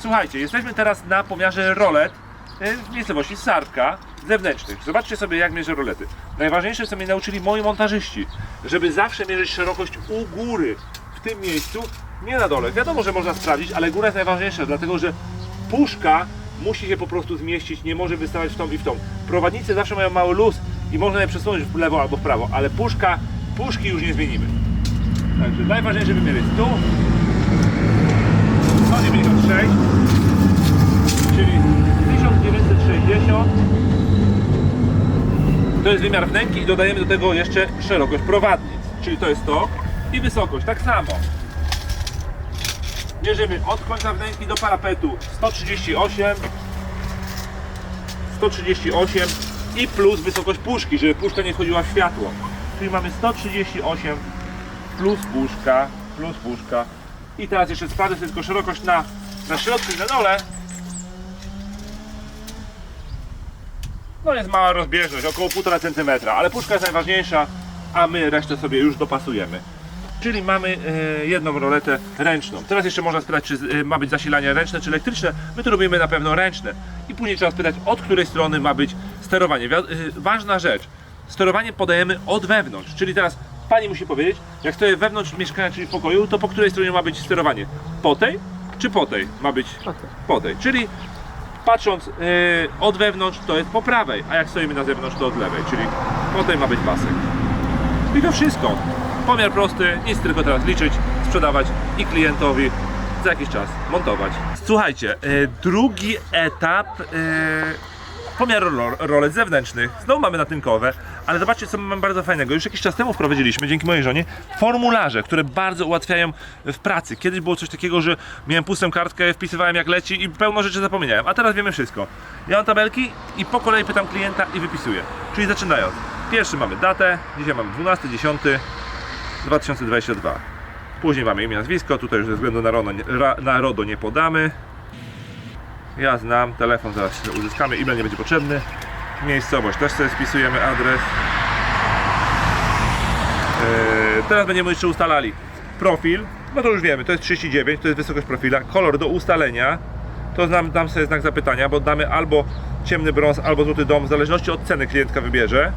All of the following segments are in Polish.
Słuchajcie, jesteśmy teraz na pomiarze rolet y, w miejscowości Sarpka zewnętrznych. Zobaczcie sobie jak mierzę rolety. Najważniejsze co mnie nauczyli moi montażyści, żeby zawsze mierzyć szerokość u góry w tym miejscu, nie na dole. Wiadomo, że można sprawdzić, ale góra jest najważniejsza, dlatego że puszka musi się po prostu zmieścić, nie może wystawać w tą i w tą. Prowadnicy zawsze mają mały luz i można je przesunąć w lewo albo w prawo, ale puszka, puszki już nie zmienimy. Także najważniejsze wymiar jest tu, 196, czyli To jest wymiar wnęki i dodajemy do tego jeszcze szerokość prowadnic, czyli to jest to i wysokość tak samo. Mierzymy od końca wnęki do parapetu 138, 138 i plus wysokość puszki, żeby puszka nie wchodziła w światło. Czyli mamy 138 plus puszka, plus puszka. I teraz jeszcze sprawdzę tylko szerokość na, na środku i na dole. No jest mała rozbieżność, około 1,5 cm, ale puszka jest najważniejsza, a my resztę sobie już dopasujemy. Czyli mamy e, jedną roletę ręczną. Teraz jeszcze można spytać, czy e, ma być zasilanie ręczne czy elektryczne. My tu robimy na pewno ręczne. I później trzeba spytać, od której strony ma być sterowanie. E, ważna rzecz. Sterowanie podajemy od wewnątrz. Czyli teraz pani musi powiedzieć, jak stoję wewnątrz mieszkania, czyli w pokoju, to po której stronie ma być sterowanie? Po tej czy po tej ma być? Po tej. Po tej. Czyli patrząc e, od wewnątrz, to jest po prawej, a jak stoimy na zewnątrz, to od lewej. Czyli po tej ma być pasek. I to wszystko. Pomiar prosty, nic tylko teraz liczyć, sprzedawać i klientowi za jakiś czas montować. Słuchajcie, e, drugi etap e, pomiar ro- rolet zewnętrznych. Znowu mamy natynkowe, ale zobaczcie co mamy bardzo fajnego. Już jakiś czas temu wprowadziliśmy, dzięki mojej żonie, formularze, które bardzo ułatwiają w pracy. Kiedyś było coś takiego, że miałem pustą kartkę, wpisywałem jak leci i pełno rzeczy zapomniałem, a teraz wiemy wszystko. Ja mam tabelki i po kolei pytam klienta i wypisuję. Czyli zaczynając. Pierwszy mamy datę, dzisiaj mamy 12, 10, 2022. Później mamy imię, nazwisko, tutaj już ze względu na RODO, na RODO nie podamy. Ja znam, telefon zaraz uzyskamy, e-mail nie będzie potrzebny. Miejscowość też sobie spisujemy adres. Yy, teraz będziemy jeszcze ustalali profil, no to już wiemy, to jest 39, to jest wysokość profila. Kolor do ustalenia, to znam, dam sobie znak zapytania, bo damy albo ciemny brąz, albo złoty dom, w zależności od ceny klientka wybierze.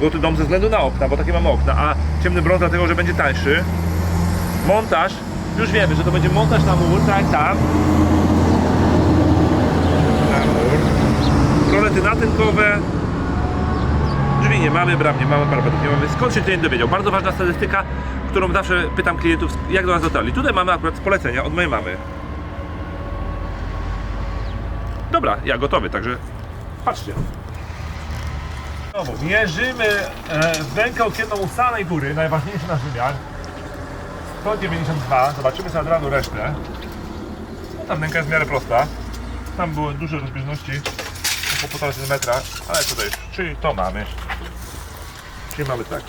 Złoty dom ze względu na okna, bo takie mamy okna, a ciemny brąz dlatego, że będzie tańszy. Montaż, już wiemy, że to będzie montaż na mur, tak, tam. Rolety natynkowe. Drzwi nie mamy, bram nie mamy, parapetów nie mamy. Skąd się klient dowiedział? Bardzo ważna statystyka, którą zawsze pytam klientów, jak do nas dotarli. Tutaj mamy akurat z polecenia od mojej mamy. Dobra, ja gotowy, także patrzcie. Znowu, mierzymy e, wękę okienną u samej góry, najważniejszy nasz wymiar. 192, zobaczymy sobie od razu resztę. No, ta wnęka jest w miarę prosta. Tam były duże rozbieżności, po 1,5 cm, ale tutaj, czyli to mamy. Czyli mamy tak.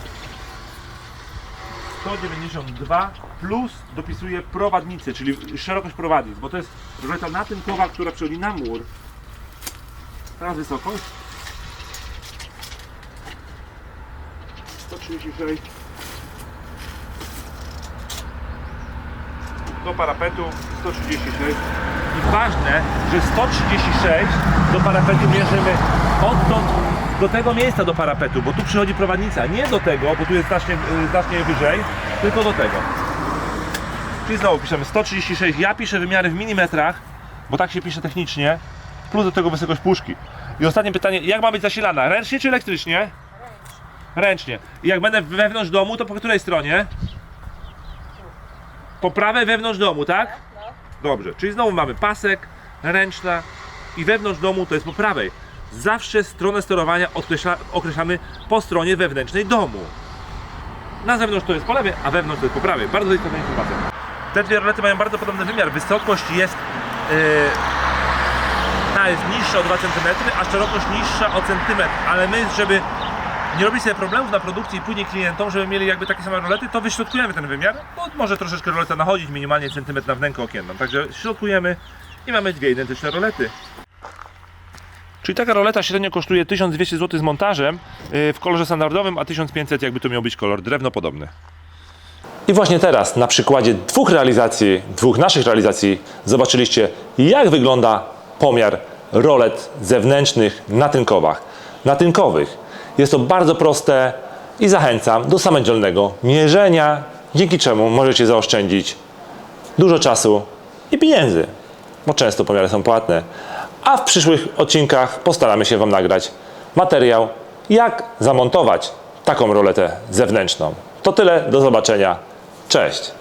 192 plus dopisuję prowadnicę, czyli szerokość prowadnic, bo to jest roleta natynkowa, która przychodzi na mur. Teraz wysokość. 136 do parapetu 136 i ważne, że 136 do parapetu mierzymy odtąd do tego miejsca do parapetu, bo tu przychodzi prowadnica, nie do tego, bo tu jest znacznie, y, znacznie wyżej, tylko do tego. Czyli znowu piszemy 136, ja piszę wymiary w milimetrach, bo tak się pisze technicznie, plus do tego wysokość puszki. I ostatnie pytanie, jak ma być zasilana? Ręcznie czy elektrycznie? Ręcznie. I jak będę wewnątrz domu, to po której stronie? Po prawej wewnątrz domu, tak? Dobrze, czyli znowu mamy pasek, ręczna i wewnątrz domu to jest po prawej. Zawsze stronę sterowania określa, określamy po stronie wewnętrznej domu. Na zewnątrz to jest po lewej, a wewnątrz to jest po prawej. Bardzo istotna informacja. Te dwie rolety mają bardzo podobny wymiar. Wysokość jest, yy, ta jest niższa o 2 cm, a szerokość niższa o centymetr. Ale my, żeby nie robić sobie problemów na produkcji i później klientom, żeby mieli jakby takie same rolety, to wyśrodkujemy ten wymiar, bo może troszeczkę roleta nachodzić minimalnie centymetr na wnękę okienną. Także środkujemy i mamy dwie identyczne rolety. Czyli taka roleta średnio kosztuje 1200 zł z montażem yy, w kolorze standardowym, a 1500 jakby to miał być kolor drewnopodobny. I właśnie teraz, na przykładzie dwóch realizacji, dwóch naszych realizacji, zobaczyliście, jak wygląda pomiar rolet zewnętrznych na tynkowach. Natynkowych. Jest to bardzo proste i zachęcam do samodzielnego mierzenia, dzięki czemu możecie zaoszczędzić dużo czasu i pieniędzy, bo często pomiary są płatne. A w przyszłych odcinkach postaramy się Wam nagrać materiał, jak zamontować taką roletę zewnętrzną. To tyle, do zobaczenia. Cześć!